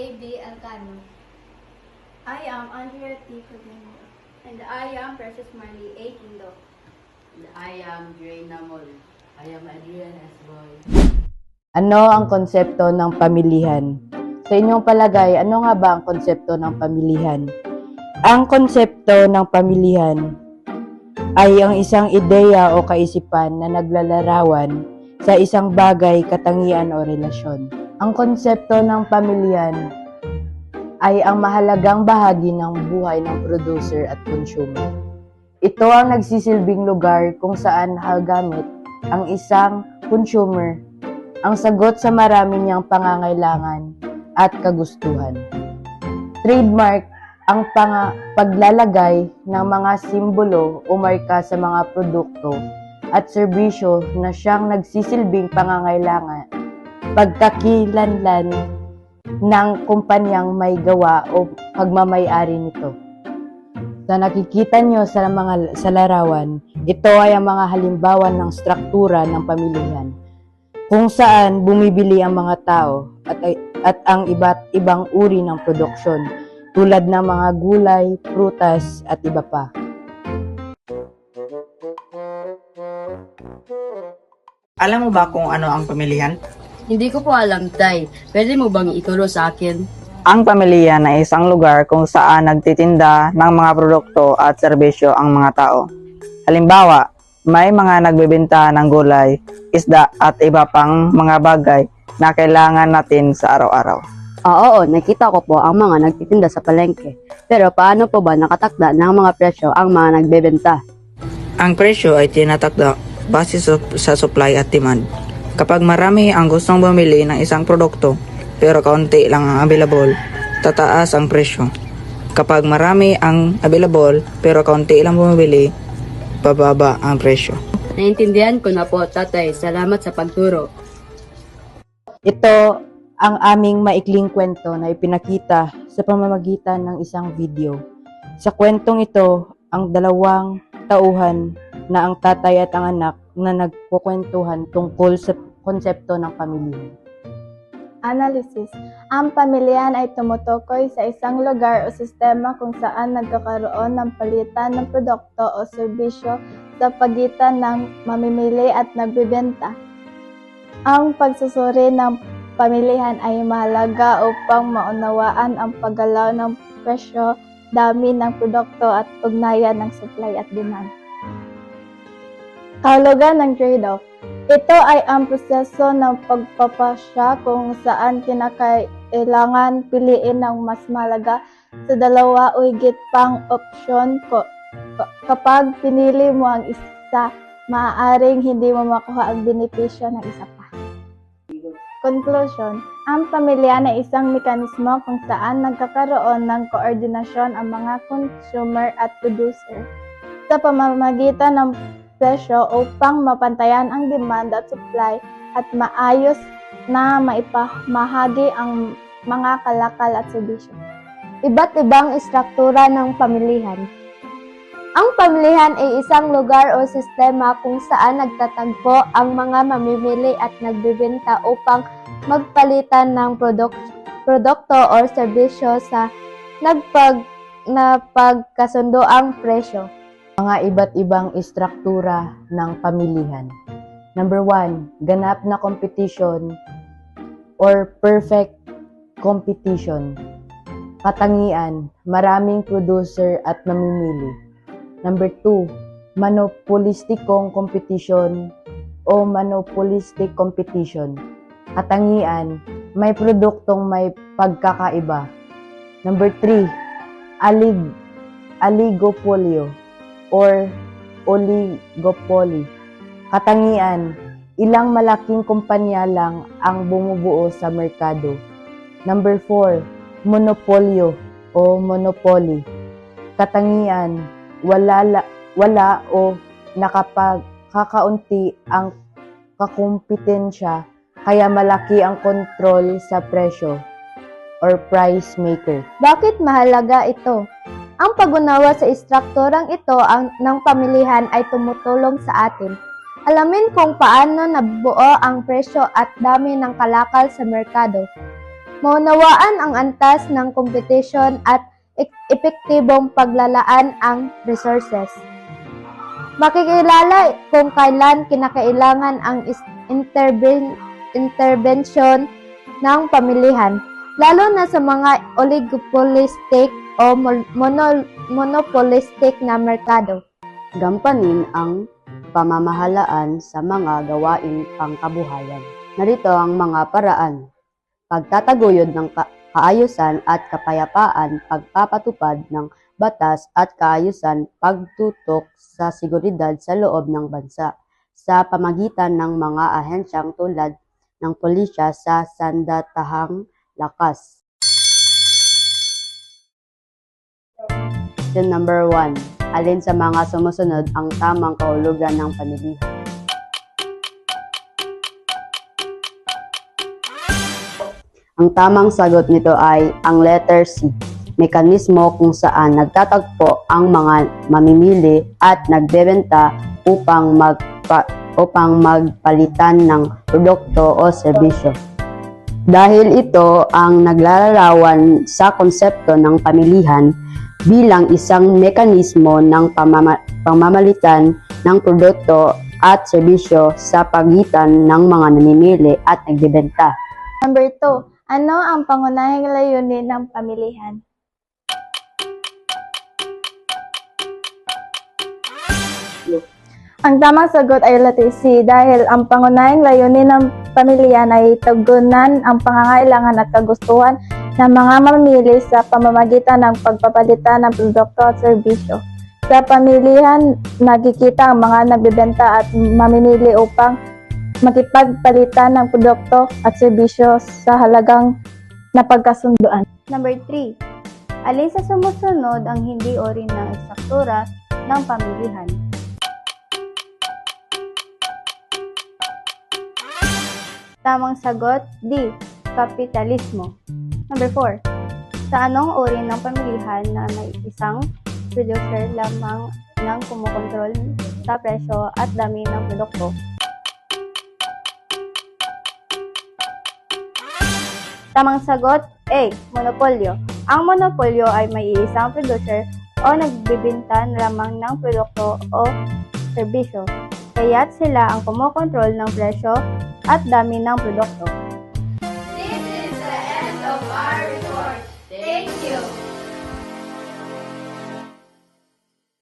A.B. Alcano. I am Andrea T. Codino. And I am Precious Marley A. Kindo. And I am Dre Namol. I am Adrian S. Boy. Ano ang konsepto ng pamilihan? Sa inyong palagay, ano nga ba ang konsepto ng pamilihan? Ang konsepto ng pamilihan ay ang isang ideya o kaisipan na naglalarawan sa isang bagay, katangian o relasyon. Ang konsepto ng pamilihan ay ang mahalagang bahagi ng buhay ng producer at consumer. Ito ang nagsisilbing lugar kung saan nakagamit ang isang consumer ang sagot sa marami niyang pangangailangan at kagustuhan. Trademark ang panga- paglalagay ng mga simbolo o marka sa mga produkto at serbisyo na siyang nagsisilbing pangangailangan, pagkakilanlan ng kumpanyang may gawa o pagmamayari nito. Sa nakikita nyo sa mga sa larawan, ito ay ang mga halimbawa ng struktura ng pamilihan kung saan bumibili ang mga tao at, at ang iba't ibang uri ng produksyon tulad ng mga gulay, prutas at iba pa. Alam mo ba kung ano ang pamilihan? Hindi ko po alam, Tay. Pwede mo bang ituro sa akin? Ang pamilihan ay isang lugar kung saan nagtitinda ng mga produkto at serbisyo ang mga tao. Halimbawa, may mga nagbebenta ng gulay, isda at iba pang mga bagay na kailangan natin sa araw-araw. Ah, Oo, nakita ko po ang mga nagtitinda sa palengke. Pero paano po ba nakatakda ng mga presyo ang mga nagbebenta? Ang presyo ay tinatakda base sa supply at demand. Kapag marami ang gustong bumili ng isang produkto pero kaunti lang ang available, tataas ang presyo. Kapag marami ang available pero kaunti lang bumibili, bababa ang presyo. Naintindihan ko na po, tatay. Salamat sa pagturo. Ito ang aming maikling kwento na ipinakita sa pamamagitan ng isang video. Sa kwentong ito, ang dalawang tauhan na ang tatay at ang anak na nagkukwentuhan tungkol sa konsepto ng pamilya. Analysis. Ang pamilyan ay tumutukoy sa isang lugar o sistema kung saan nagkakaroon ng palitan ng produkto o serbisyo sa pagitan ng mamimili at nagbebenta. Ang pagsusuri ng pamilihan ay mahalaga upang maunawaan ang paggalaw ng presyo, dami ng produkto at ugnayan ng supply at demand. Kahulugan ng trade-off. Ito ay ang proseso ng pagpapasya kung saan kinakailangan piliin ng mas malaga sa dalawa o higit pang opsyon ko. Ka- Kapag pinili mo ang isa, maaaring hindi mo makuha ang benepisyo ng isa pa. Conclusion, ang pamilya ay isang mekanismo kung saan nagkakaroon ng koordinasyon ang mga consumer at producer sa pamamagitan ng presyo upang mapantayan ang demand at supply at maayos na maipamahagi ang mga kalakal at serbisyo. Iba't ibang istruktura ng pamilihan. Ang pamilihan ay isang lugar o sistema kung saan nagtatagpo ang mga mamimili at nagbebenta upang magpalitan ng produk produkto o serbisyo sa nagpag napagkasundo ang presyo Mga iba't ibang istruktura ng pamilihan. Number one, ganap na competition or perfect competition. Katangian, maraming producer at mamimili. Number two, monopolistikong competition o monopolistic competition. Katangian, may produktong may pagkakaiba. Number three, alig, aligopolio or oligopoly. Katangian, ilang malaking kumpanya lang ang bumubuo sa merkado. Number 4, monopolyo o monopoly. Katangian, wala, la- wala o nakapag kakaunti ang kakumpetensya kaya malaki ang kontrol sa presyo or price maker. Bakit mahalaga ito? Ang pag-unawa sa istrukturang ito ang, ng pamilihan ay tumutulong sa atin. Alamin kung paano nabuo ang presyo at dami ng kalakal sa merkado. Maunawaan ang antas ng kompetisyon at ek- epektibong paglalaan ang resources. Makikilala kung kailan kinakailangan ang interven- intervention ng pamilihan, lalo na sa mga oligopolistic o mon- mono- monopolistic na merkado. Gampanin ang pamamahalaan sa mga gawaing pangkabuhayan. Narito ang mga paraan. Pagtataguyod ng ka- kaayusan at kapayapaan, pagpapatupad ng batas at kaayusan, pagtutok sa seguridad sa loob ng bansa sa pamagitan ng mga ahensyang tulad ng pulisya sa sandatahang lakas. Question number one. Alin sa mga sumusunod ang tamang kahulugan ng pamilihan? Ang tamang sagot nito ay ang letter C. Mekanismo kung saan nagtatagpo ang mga mamimili at nagbebenta upang magpa, upang magpalitan ng produkto o serbisyo. Dahil ito ang naglalarawan sa konsepto ng pamilihan bilang isang mekanismo ng pamama- pamamalitan ng produkto at serbisyo sa pagitan ng mga namimili at nagbebenta. Number 2. Ano ang pangunahing layunin ng pamilihan? Ang tamang sagot ay letter C dahil ang pangunahing layunin ng pamilya ay tugunan ang pangangailangan at kagustuhan ng mga mamimili sa pamamagitan ng pagpapalitan ng produkto at serbisyo. Sa pamilihan, nakikita ang mga nagbebenta at mamimili upang makipagpalitan ng produkto at serbisyo sa halagang napagkasunduan. Number 3. Alin sa sumusunod ang hindi ori ng estruktura ng pamilihan? Tamang sagot, D. Kapitalismo. Number 4. Sa anong uri ng pamilihan na may isang producer lamang ng kumukontrol sa presyo at dami ng produkto? Tamang sagot, A. Monopolyo. Ang monopolyo ay may isang producer o nagbibinta lamang ng produkto o serbisyo. Kaya't sila ang kumokontrol ng presyo at dami ng produkto.